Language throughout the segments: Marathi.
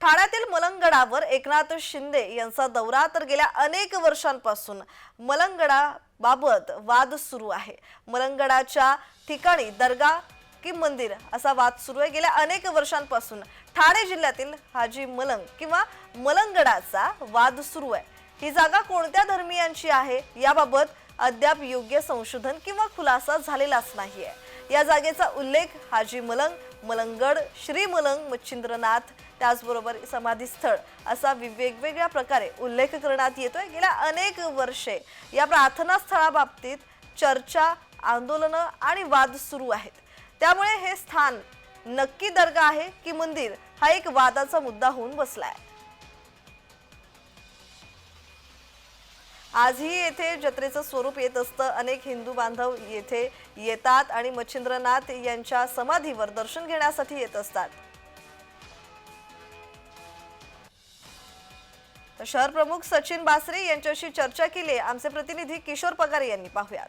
ठाण्यातील मलंगडावर एकनाथ शिंदे यांचा दौरा तर गेल्या अनेक वर्षांपासून. मलंगडाबाबत वाद सुरू आहे. मलंगडाच्या ठिकाणी दर्गा की मंदिर असा वाद सुरू आहे. गेल्या अनेक वर्षांपासून ठाणे जिल्ह्यातील हाजी मलंग किंवा मलंगडाचा वाद सुरू आहे. ही जागा कोणत्या धर्मियांची आहे? याबाबत अद्याप योग्य संशोधन किंवा खुलासा झालेलाच नाही आहे या जागेचा उल्लेख हाजी मलंग मलंगड श्री मलंग मच्छिंद्रनाथ त्याचबरोबर समाधीस्थळ असा वि- वेगवेगळ्या प्रकारे उल्लेख करण्यात येतोय. गेल्या अनेक वर्षे या प्रार्थना स्थळाबाबतीत चर्चा आंदोलनं आणि वाद सुरू आहेत. त्यामुळे हे स्थान नक्की दर्गा आहे की मंदिर हा एक वादाचा मुद्दा होऊन बसला आहे आजही येथे जत्रेचं स्वरूप येत असतं. अनेक हिंदू बांधव येथे येतात आणि मच्छिंद्रनाथ यांच्या समाधीवर दर्शन घेण्यासाठी येत असतात. शहर प्रमुख सचिन बासरे यांच्याशी चर्चा केली. आमचे प्रतिनिधी किशोर पगार यांनी पाहुयात.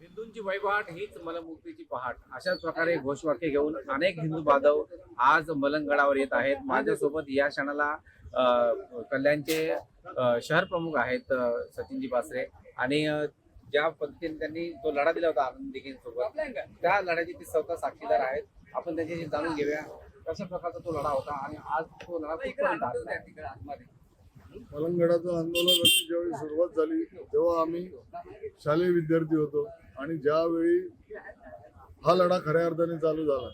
हिंदूंची वैवाट हीच मलमुक्तीची पहाट. अशाच प्रकारे घोषवाक्य घेऊन अनेक हिंदू बांधव आज मलंगडावर येत आहेत. माझ्यासोबत या क्षणाला कल्याणचे शहर प्रमुख आहेत सचिनजी बासरे. आणि ज्या पद्धतीने त्यांनी तो लढा दिला होता आनंद दिघेंसोबत त्या लढ्याचे ते स्वतः साक्षीदार आहेत. आपण त्यांच्याशी जाणून घेऊया कशा प्रकारचा तो लढा होता आणि आज तो लढा कुठपर्यंत आंदोलनाची ज्यावेळी सुरुवात झाली तेव्हा आम्ही शालेय विद्यार्थी होतो. आणि ज्यावेळी हा लढा खऱ्या अर्थाने चालू झाला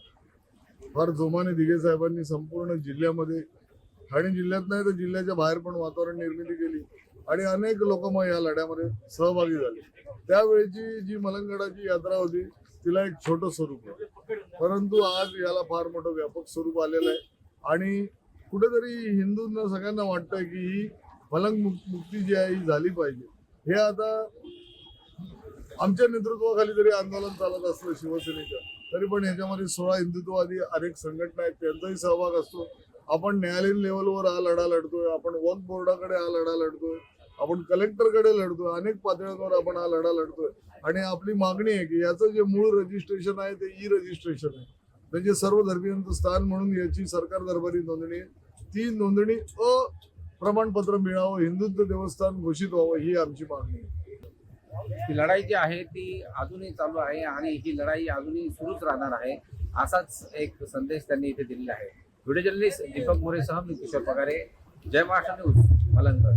फार जोमाने दिघे साहेबांनी संपूर्ण जिल्ह्यामध्ये ठाणे जिल्ह्यात नाही तर जिल्ह्याच्या बाहेर पण वातावरण निर्मिती केली आणि अनेक लोक मग या लढ्यामध्ये सहभागी झाले. त्यावेळेची जी मलंगडाची यात्रा होती तिला एक छोटं स्वरूप होतं. परंतु आज याला फार मोठं व्यापक स्वरूप आलेलं आहे. आणि कुठेतरी हिंदूंना सगळ्यांना वाटतंय की ही मलंग मुक्ती जी आहे ही झाली पाहिजे. हे आता आमच्या नेतृत्वाखाली जरी आंदोलन चालत असलं शिवसेनेचं तरी पण ह्याच्यामध्ये सोळा हिंदुत्ववादी अनेक संघटना आहेत त्यांचाही सहभाग असतो. आपण न्यायालयीन लेवलवर हा लढा लढतोय आपण वक्फ बोर्डाकडे हा लढा लढतोय आपण कलेक्टरकडे लढतोय अनेक पातळ्यांवर आपण हा लढा लढतोय. आणि आपली मागणी आहे की याचं जे मूळ रजिस्ट्रेशन आहे ते ई रजिस्ट्रेशन आहे. म्हणजे सर्व धर्मियांचं स्थान म्हणून याची सरकार दरबारी नोंदणी आहे. ती नोंदणी अ प्रमाणपत्र मिळावं हिंदुत्व देवस्थान घोषित व्हावं ही आमची मागणी आहे. ही लढाई जी आहे ती अजूनही चालू आहे आणि ही लढाई अजूनही सुरूच राहणार आहे असाच एक संदेश त्यांनी इथे दिलेला आहे. व्हिडिओ जर्नलिस्ट दीपक मोरेसह मी किशोर पगारे. जय महाराष्ट्र न्यूज मलंगड